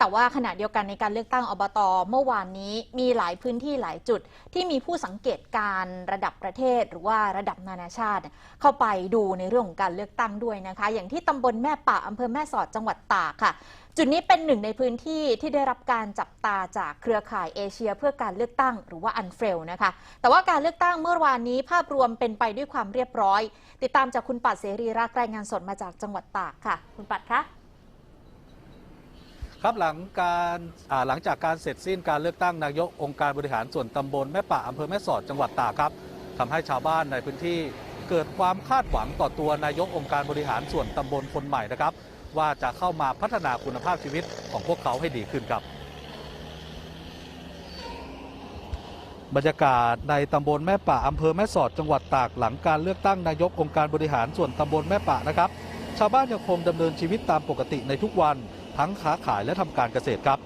แต่ว่าขณะเดียวกันในการเลือกตั้งอบตเมื่อวานนี้มีหลายพื้นที่หลายจุด ที่มีผู้สังเกตการณ์ระดับประเทศ หรือว่าระดับนานาชาติ เข้าไปดูในเรื่องของการเลือกตั้งด้วยนะคะ อย่างที่ตำบลแม่ปะอำเภอแม่สอดจังหวัดตากค่ะ จุดนี้เป็นหนึ่งในพื้นที่ที่ได้รับการจับตาจากเครือข่ายเอเชีย เพื่อการเลือกตั้งหรือว่าอันเฟลนะคะ แต่ว่าการเลือกตั้งเมื่อวานนี้ภาพรวมเป็นไปด้วยความเรียบร้อย ติดตามจากคุณปัดเสรีรักรายงานสดมาจากจังหวัดตากค่ะ คุณปัดคะ ครับหลังการหลังจากการเสร็จสิ้นการเลือกตั้งนายกองค์การบริหารส่วนตำบลแม่ปะอำเภอแม่สอดจังหวัดตากครับทำให้ชาวบ้านในพื้นที่เกิดความคาดหวังต่อตัวนายกองค์การบริหารส่วนตำบลคนใหม่นะครับ ว่าจะเข้ามาพัฒนาคุณภาพชีวิตของพวกเขาให้ดีขึ้นครับ บรรยากาศในตำบลแม่ปะอำเภอแม่สอดจังหวัดตากหลังการเลือกตั้งนายกองค์การบริหารส่วนตำบลแม่ปะนะครับ ชาวบ้านยังคงดำเนินชีวิตตามปกติในทุกวัน ทั้งค้าขายและทำการเกษตรครับ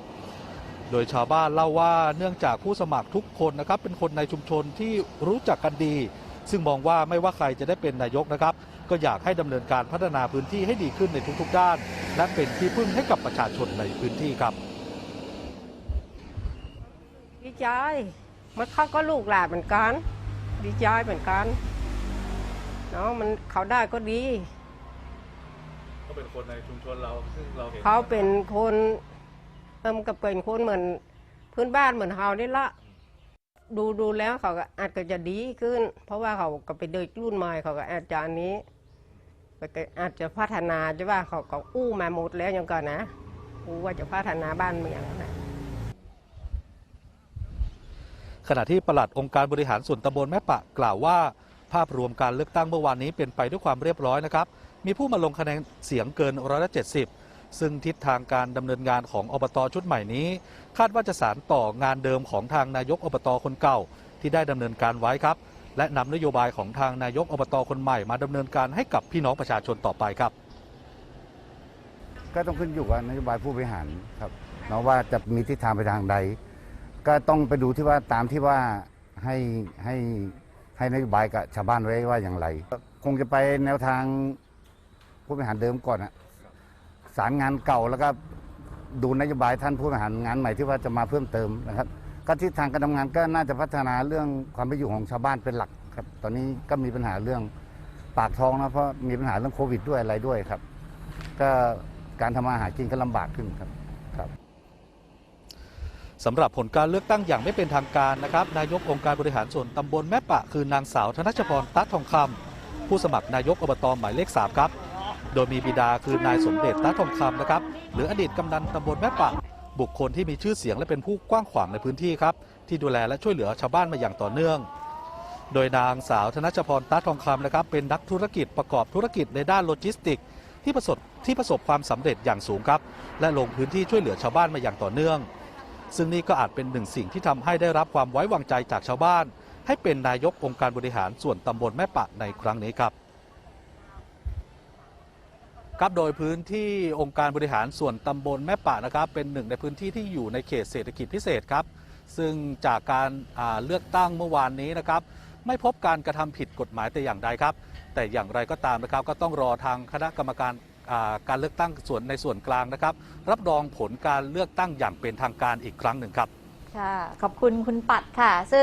โดยชาวบ้านเล่าว่าเนื่องจากผู้สมัครทุกคนนะครับ เป็นคนในชุมชนที่รู้จักกันดี ซึ่งมองว่าไม่ว่าใครจะได้เป็นนายกนะครับ ก็อยากให้ดำเนินการพัฒนาพื้นที่ให้ดีขึ้นในทุกๆด้าน และเป็นที่พึ่งให้กับประชาชนในพื้นที่ครับดีใจมันเขาก็ลูกหลานเหมือนกัน ดีใจเหมือนกันเนาะมันเขาได้ก็ดี ก็เป็นคนในชุมชนเราซึ่งเราเห็นเขาเป็นคนเอิมก็เป็นคนเหมือนพื้นบ้านเหมือนเฮานี่ละ ดูดูแล้วเขาก็อาจก็จะดีขึ้น เพราะว่าเขาก็ไปเด็กรุ่นใหม่เขาก็อาจจะอันนี้ก็อาจจะพัฒนาใช่ป่ะเขาก็อู้มาหมดแล้วยังก่อนนะอู้ว่าจะพัฒนาบ้านเมืองนะขณะที่ปลัดองค์การบริหารส่วนตำบลแม่ปะกล่าวว่า ภาพรวมการเลือกตั้งเมื่อวานนี้เป็นไปด้วยความเรียบร้อยนะครับ มีผู้มาลงคะแนนเสียงเกินร้อยละเจ็ดสิบซึ่งทิศทางการดำเนินงานของอบตชุดใหม่นี้ คาดว่าจะสานต่องานเดิมของทางนายกอบตคนเก่า ที่ได้ดำเนินการไว้ครับ และนำนโยบายของทางนายกอบตคนใหม่ มาดำเนินการให้กับพี่น้องประชาชนต่อไปครับ ก็ต้องขึ้นอยู่กับนโยบายผู้บริหารครับเนาะว่าจะมีทิศทางไปทางใด ก็ต้องไปดูที่ว่าตามที่ว่าให้ให้ ให้นโยบายกับชาวบ้านไว้ว่าอย่างไร คงจะไปแนวทางผู้บริหารเดิมก่อนอะสารงานเก่าแล้วก็ดูนโยบายท่านผู้บริหารงานใหม่ที่ว่าจะมาเพิ่มเติมนะครับ ก็ทิศทางการทำงานก็น่าจะพัฒนาเรื่องความเป็นอยู่ของชาวบ้านเป็นหลักครับ ตอนนี้ก็มีปัญหาเรื่องปากท้องนะเพราะมีปัญหาเรื่องโควิดด้วยอะไรด้วยครับ ก็การทำมาหากินก็ลำบากขึ้นครับ สำหรับผลการเลือกตั้งอย่างไม่เป็นทางการนะครับนายกองค์การบริหารส่วนตำบลแม่ปะ คือนางสาวธนชพรตัดทองคำผู้สมัครนายกอบตหมายเลข3ครับโดยมีบิดาคือนายสมเด็จตัดทองคำนะครับหรืออดีตกำนันตำบลแม่ปะ บุคคลที่มีชื่อเสียงและเป็นผู้กว้างขวางในพื้นที่ครับที่ดูแลและช่วยเหลือชาวบ้านมาอย่างต่อเนื่อง โดยนางสาวธนชพรตัดทองคำนะครับเป็นนักธุรกิจประกอบธุรกิจในด้านโลจิสติกที่ประสบที่ประสบความสำเร็จอย่างสูงครับ และลงพื้นที่ช่วยเหลือชาวบ้านมาอย่างต่อเนื่อง ซึ่งนี่ก็อาจเป็นหนึ่งสิ่งที่ทำให้ได้รับความไว้วางใจจากชาวบ้าน ให้เป็นนายกองค์การบริหารส่วนตำบลแม่ปะในครั้งนี้ครับครับโดยพื้นที่องค์การบริหารส่วนตำบลแม่ปะนะครับ เป็นหนึ่งในพื้นที่ที่อยู่ในเขตเศรษฐกิจพิเศษครับ ซึ่งจากการาเลือกตั้งเมื่อวานนี้นะครับ ไม่พบการกระทำผิดกฎหมายแต่อย่างใดครับ แต่อย่างไรก็ตามนะครับ ก็ต้องรอทางคณะกรรมการ การเลือกตั้งส่วนในส่วนกลางนะครับ รับรองผลการเลือกตั้งอย่างเป็นทางการอีกครั้งหนึ่งครับ ค่ะ ขอบคุณคุณปัดค่ะซึ่ง